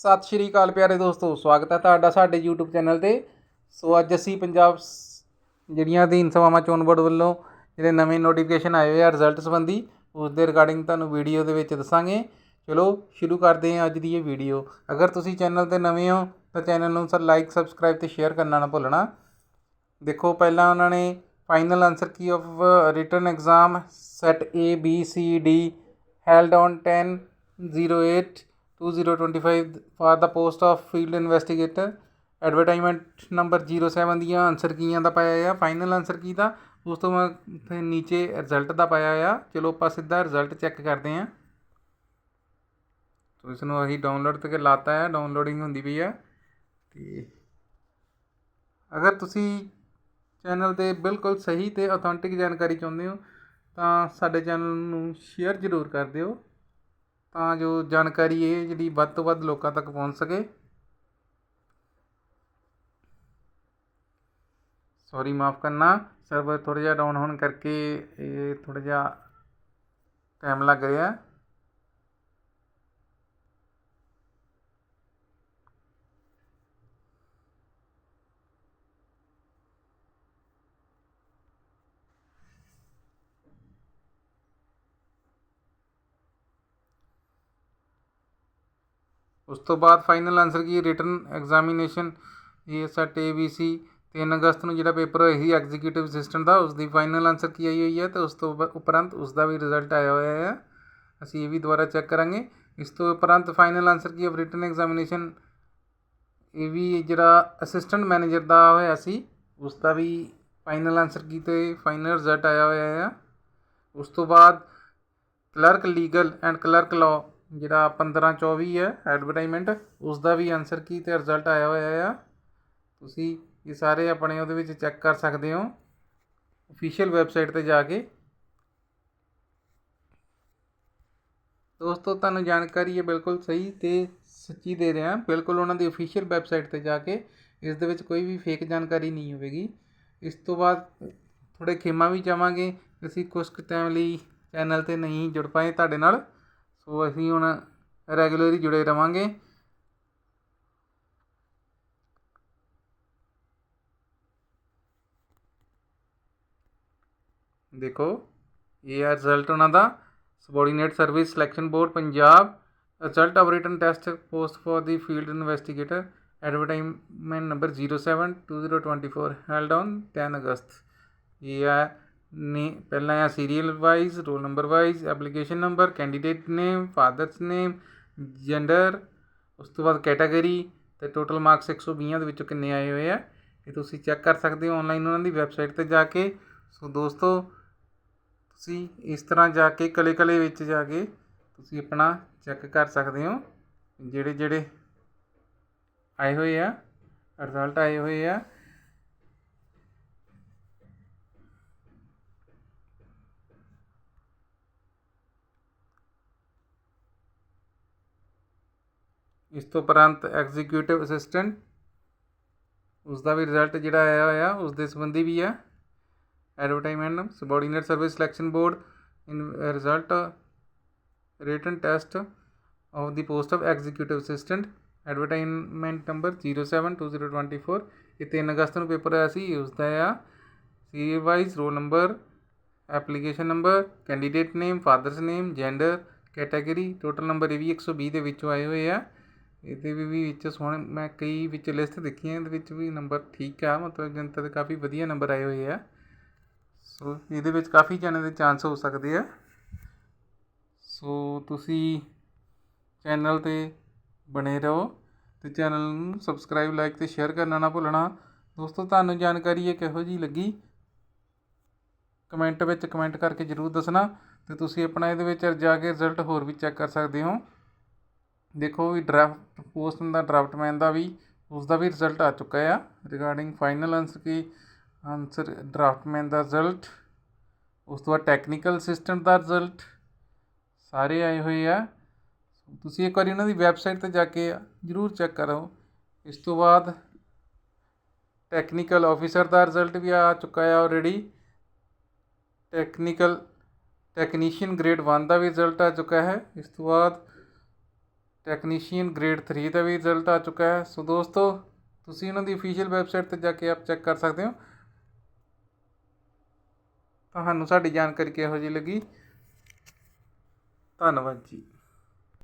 ਸਤਿ ਸ਼੍ਰੀ ਅਕਾਲ ਪਿਆਰੇ ਦੋਸਤੋ, ਸਵਾਗਤ ਹੈ ਤੁਹਾਡਾ ਸਾਡੇ YouTube ਚੈਨਲ ਤੇ। ਸੋ ਅੱਜ ਅਸੀਂ ਪੰਜਾਬ ਸ- ਜਿਹੜੀਆਂ ਅਧੀਨ ਸਭਾਵਾਂ ਚੋਣ ਬੋਰਡ ਵੱਲੋਂ ਜਿਹੜੇ ਨਵੇਂ ਨੋਟੀਫਿਕੇਸ਼ਨ ਆਏ ਹੋਏ ਆ ਰਿਜ਼ਲਟ ਸੰਬੰਧੀ ਉਸ ਦੇ ਰਿਗਾਰਡਿੰਗ ਤੁਹਾਨੂੰ ਵੀਡੀਓ ਦੇ ਵਿੱਚ ਦੱਸਾਂਗੇ। ਚਲੋ, ਸ਼ੁਰੂ ਕਰਦੇ ਹਾਂ ਅੱਜ ਦੀ ਇਹ ਵੀਡੀਓ ਅਗਰ ਤੁਸੀਂ ਚੈਨਲ ਤੇ ਨਵੇਂ ਹੋ, ਤਾਂ ਚੈਨਲ ਨੂੰ ਸਰ ਲਾਈਕ ਸਬਸਕ੍ਰਾਈਬ ਤੇ ਸ਼ੇਅਰ ਕਰਨਾ ਨਾ ਭੁੱਲਣਾ। ਦੇਖੋ, ਪਹਿਲਾਂ ਉਹਨਾਂ ਨੇ final answer key of written exam set A B C D held on 10 08 2025 for the post of field investigator advertisement number 07 ਦੀਆਂ ਆਨਸਰ ਕੀਆਂ ਦਾ ਪਾਇਆ ਆ। ਫਾਈਨਲ ਆਨਸਰ ਕੀ ਦਾ? ਉਸ ਤੋਂ ਬਾਅਦ ਫਿਰ ਨੀਚੇ ਰਿਜ਼ਲਟ ਦਾ ਪਾਇਆ ਆ। ਚਲੋ ਆਪਾਂ ਸਿੱਧਾ ਰਿਜ਼ਲਟ ਚੈੱਕ ਕਰਦੇ ਹਾਂ ਤੋ ਇਸ ਨੂੰ ਅਸੀਂ ਡਾਊਨਲੋਡ ਤੇ ਲਾਤਾ ਹੈ ਡਾਊਨਲੋਡਿੰਗ ਹੁੰਦੀ ਪਈ ਆ। ਤੇ ਅਗਰ ਤੁਸੀਂ ਚੈਨਲ ਤੇ ਬਿਲਕੁਲ ਸਹੀ ਤੇ ਆਥੈਂਟਿਕ ਜਾਣਕਾਰੀ ਚਾਹੁੰਦੇ ਹੋ, ਤਾਂ ਸਾਡੇ ਚੈਨਲ ਨੂੰ ਸ਼ੇਅਰ ਜ਼ਰੂਰ ਕਰ ਦਿਓ। ਤਾਂ ਜੋ ਜਾਣਕਾਰੀ ਇਹ ਜਿਹੜੀ ਵੱਧ ਤੋਂ ਵੱਧ ਲੋਕਾਂ ਤੱਕ ਪਹੁੰਚ ਸਕੇ। ਸੌਰੀ ਮਾਫ ਕਰਨਾ। ਸਰਵਰ ਥੋੜ੍ਹਾ ਜਿਹਾ ਡਾਊਨ ਹੋਣ ਕਰਕੇ ਇਹ ਥੋੜ੍ਹਾ ਜਿਹਾ ਟਾਈਮ ਲੱਗ ਰਿਹਾ। ਉਸ ਤੋਂ ਬਾਅਦ final answer key written examination ਇਹ ਸੈਟ ਏ ਬੀ ਸੀ 3 ਅਗਸਤ ਨੂੰ ਜਿਹੜਾ ਪੇਪਰ ਹੋਇਆ ਸੀ ਐਗਜ਼ੀਕਿਊਟਿਵ ਅਸਿਸਟੈਂਟ ਦਾ ਉਸ ਦੀ ਫਾਈਨਲ ਆਨਸਰ ਕੀ ਆਈ ਹੋਈ ਹੈ ਤੇ ਉਸ ਤੋਂ ਉਪਰੰਤ ਉਸ ਦਾ ਵੀ ਰਿਜ਼ਲਟ ਆਇਆ ਹੋਇਆ ਹੈ। ਅਸੀਂ ਇਹ ਵੀ ਦੁਬਾਰਾ ਚੈੱਕ ਕਰਾਂਗੇ। ਇਸ ਤੋਂ ਉਪਰੰਤ final answer key of written examination ਇਹ ਵੀ ਜਿਹੜਾ ਅਸਿਸਟੈਂਟ ਮੈਨੇਜਰ ਦਾ ਹੋਇਆ ਸੀ ਉਸ ਦਾ ਵੀ ਫਾਈਨਲ ਆਨਸਰ ਕੀ ਤੇ ਫਾਈਨਲ ਰਿਜ਼ਲਟ ਆਇਆ ਹੋਇਆ ਹੈ। ਉਸ ਤੋਂ ਬਾਅਦ clerk legal and clerk law ਜਿਹੜਾ 15 24 ਹੈ ਐਡਵਰਟਾਈਜ਼ਮੈਂਟ ਉਸ ਦਾ ਵੀ ਆਨਸਰ ਕੀ ਤੇ ਰਿਜ਼ਲਟ ਆਇਆ ਹੋਇਆ ਆ? ਤੁਸੀਂ ਇਹ ਸਾਰੇ ਆਪਣੇ ਉਹਦੇ ਵਿੱਚ ਚੈੱਕ ਕਰ ਸਕਦੇ ਹੋ। ਅਫੀਸ਼ੀਅਲ ਵੈਬਸਾਈਟ ਤੇ ਜਾ ਕੇ। ਦੋਸਤੋ, ਤੁਹਾਨੂੰ ਜਾਣਕਾਰੀ ਇਹ ਬਿਲਕੁਲ ਸਹੀ ਤੇ ਸੱਚੀ ਦੇ ਰਿਹਾ। ਬਿਲਕੁਲ ਉਹਨਾਂ ਦੀ ਅਫੀਸ਼ੀਅਲ ਵੈਬਸਾਈਟ ਤੇ ਜਾ ਕੇ ਇਸ ਦੇ ਵਿੱਚ ਕੋਈ ਵੀ ਫੇਕ ਜਾਣਕਾਰੀ ਨਹੀਂ ਹੋਵੇਗੀ। ਇਸ ਤੋਂ ਬਾਅਦ ਥੋੜੇ ਖੇਮਾ ਵੀ ਚਾਹਾਂਗੇ ਅਸੀਂ ਕੁਝ ਕੁ ਟਾਈਮ ਲਈ ਚੈਨਲ ਤੇ ਨਹੀਂ ਜੁੜ ਪਾਏ ਤੁਹਾਡੇ ਨਾਲ। ਸੋ ਅਸੀਂ ਹੁਣ ਰੈਗੂਲਰਲੀ ਜੁੜੇ ਰਵਾਂਗੇ। ਦੇਖੋ, ਇਹ ਹੈ ਰਿਜ਼ਲਟ ਉਹਨਾਂ ਦਾ। Subordinate service selection board Punjab. Result of written test post for the field investigator advertisement number 07 2024 held on 10 ਅਗਸਤ ਇਹ ਹੈ ਨੇ ਪਹਿਲਾਂ ਆ serial wise roll number wise application number candidate name father's name gender ਉਸ ਤੋਂ ਬਾਅਦ ਕੈਟਾਗਰੀ ਤੇ ਟੋਟਲ ਮਾਰਕਸ 120 ਦੇ ਵਿੱਚੋਂ ਕਿੰਨੇ ਆਏ ਹੋਏ ਆ? ਇਹ ਤੁਸੀਂ ਚੈੱਕ ਕਰ ਸਕਦੇ ਹੋ ਆਨਲਾਈਨ ਉਹਨਾਂ ਦੀ ਵੈਬਸਾਈਟ ਤੇ ਜਾ ਕੇ। ਸੋ ਦੋਸਤੋ, ਤੁਸੀਂ ਇਸ ਤਰ੍ਹਾਂ ਜਾ ਕੇ ਕਲੇ ਕਲੇ ਵਿੱਚ ਜਾ ਕੇ ਤੁਸੀਂ ਆਪਣਾ ਚੈੱਕ ਕਰ ਸਕਦੇ ਹੋ। ਜਿਹੜੇ ਜਿਹੜੇ ਆਏ ਹੋਏ ਆ ਰਿਜ਼ਲਟ ਆਏ ਹੋਏ ਆ ਇਸ ਤੋਂ ਉਪਰੰਤ ਐਗਜ਼ੀਕਿਊਟਿਵ ਅਸਿਸਟੈਂਟ ਉਸ ਦਾ ਵੀ ਰਿਜ਼ਲਟ ਜਿਹੜਾ ਆਇਆ ਹੋਇਆ ਉਸ ਦੇ ਸੰਬੰਧੀ ਵੀ ਆ। Advertisement subordinate service selection board in result written test of the post of executive assistant advertisement number 07 2024 ਇਹ 3 ਅਗਸਤ ਨੂੰ ਪੇਪਰ ਆਇਆ ਸੀ ਉਸ ਦਾ ਆ। Serial wise roll number application number candidate name father's name gender category total number ਇਹ ਵੀ 120 ਦੇ ਵਿੱਚੋਂ ਆਏ ਹੋਏ ਆ। ਇਹਦੇ ਵੀ ਵੀ ਵਿੱਚ ਸੋਹਣੇ, ਮੈਂ ਕਈ ਵਿੱਚ ਲਿਸਟ ਦੇਖੀਆਂ, ਇਹਦੇ ਵਿੱਚ ਵੀ ਨੰਬਰ ਠੀਕ ਆ, ਮਤਲਬ ਜਨਤਾ ਦੇ ਕਾਫੀ ਵਧੀਆ ਨੰਬਰ ਆਏ ਹੋਏ ਆ। ਸੋ ਇਹਦੇ ਵਿੱਚ ਕਾਫੀ ਜਾਣੇ ਦੇ ਚਾਂਸ ਹੋ ਸਕਦੇ ਆ। ਸੋ ਤੁਸੀਂ ਚੈਨਲ ਤੇ ਬਣੇ ਰਹੋ ਤੇ ਚੈਨਲ ਨੂੰ ਸਬਸਕ੍ਰਾਈਬ ਲਾਈਕ ਤੇ ਸ਼ੇਅਰ ਕਰਨਾ ਨਾ ਭੁੱਲਣਾ। ਦੋਸਤੋ, ਤੁਹਾਨੂੰ ਜਾਣਕਾਰੀ ਇਹ ਕਿਹੋ ਜੀ ਲੱਗੀ? ਕਮੈਂਟ ਵਿੱਚ ਕਮੈਂਟ ਕਰਕੇ ਜਰੂਰ ਦੱਸਣਾ ਤੇ ਤੁਸੀਂ ਆਪਣਾ ਇਹਦੇ ਵਿੱਚ ਜਾ ਕੇ ਰਿਜ਼ਲਟ ਹੋਰ ਵੀ ਚੈੱਕ ਕਰ ਸਕਦੇ ਹੋ। ਦੇਖੋ ਵੀ ਡਰਾਫਟ, ਪੋਸਟ ਦਾ ਡਰਾਫਟਮੈਨ ਦਾ ਵੀ, ਉਸਦਾ ਵੀ ਰਿਜ਼ਲਟ ਆ ਚੁੱਕਾ ਆ। Regarding final answer key answer draftsman ਦਾ ਰਿਜ਼ਲਟ, ਉਸ ਤੋਂ ਬਾਅਦ ਟੈਕਨੀਕਲ ਅਸਿਸਟੈਂਟ ਦਾ ਰਿਜ਼ਲਟ, ਸਾਰੇ ਆਏ ਹੋਏ ਆ। ਤੁਸੀਂ ਇੱਕ ਵਾਰੀ ਉਹਨਾਂ ਦੀ ਵੈਬਸਾਈਟ ਤੇ ਜਾ ਕੇ ਜਰੂਰ ਚੈੱਕ ਕਰੋ। ਇਸ ਤੋਂ ਬਾਅਦ ਟੈਕਨੀਕਲ ਆਫੀਸਰ ਦਾ ਰਿਜ਼ਲਟ ਵੀ ਆ ਚੁੱਕਾ ਹੈ ਆਲਰੇਡੀ ਟੈਕਨੀਕਲ ਟੈਕਨੀਸ਼ੀਅਨ ਗ੍ਰੇਡ 1 ਦਾ ਵੀ ਰਿਜ਼ਲਟ ਆ ਚੁੱਕਾ ਹੈ। ਇਸ ਤੋਂ ਬਾਅਦ ਟੈਕਨੀਸ਼ੀਅਨ ਗ੍ਰੇਡ 3 ਦਾ ਵੀ ਰਿਜ਼ਲਟ ਆ ਚੁੱਕਾ ਹੈ। ਸੋ ਦੋਸਤੋ, ਤੁਸੀਂ ਉਹਨਾਂ ਦੀ ਅਫੀਸ਼ੀਅਲ ਵੈਬਸਾਈਟ ਤੇ ਜਾ ਕੇ ਆਪ ਚੈੱਕ ਕਰ ਸਕਦੇ ਹੋ। ਤੁਹਾਨੂੰ ਸਾਡੀ ਜਾਣਕਾਰੀ ਕਿਹੋ ਜਿਹੀ ਲੱਗੀ? ਧੰਨਵਾਦ ਜੀ।